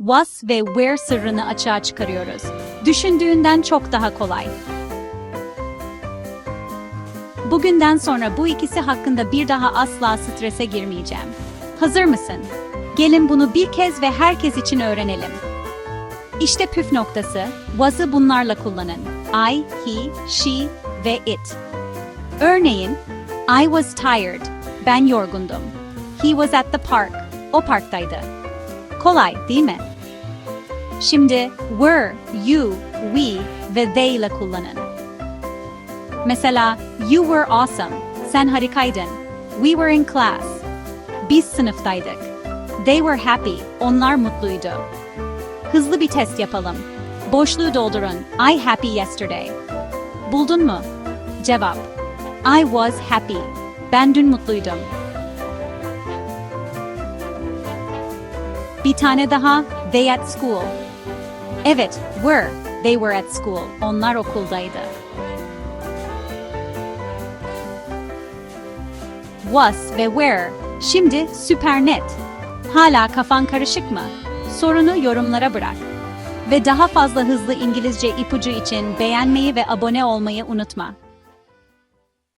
was ve where sırrını açığa çıkarıyoruz. Düşündüğünden çok daha kolay. Bugünden sonra bu ikisi hakkında bir daha asla strese girmeyeceğim. Hazır mısın? Gelin bunu bir kez ve herkes için öğrenelim. İşte püf noktası, was'ı bunlarla kullanın. I, he, she ve it. Örneğin, I was tired. Ben yorgundum. He was at the park. O parktaydı. Kolay, değil mi? Şimdi were, you, we ve they ile kullanın. Mesela, you were awesome. Sen harikaydın. We were in class. Biz sınıftaydık. They were happy. Onlar mutluydu. Hızlı bir test yapalım. Boşluğu doldurun. I happy yesterday. Buldun mu? Cevap. I was happy. Ben dün mutluydum. Bir tane daha. They at school. Evet, were. They were at school. Onlar okuldaydı. Was ve where. Şimdi süper net. Hala kafan karışık mı? Sorunu yorumlara bırak. Ve daha fazla hızlı İngilizce ipucu için beğenmeyi ve abone olmayı unutma.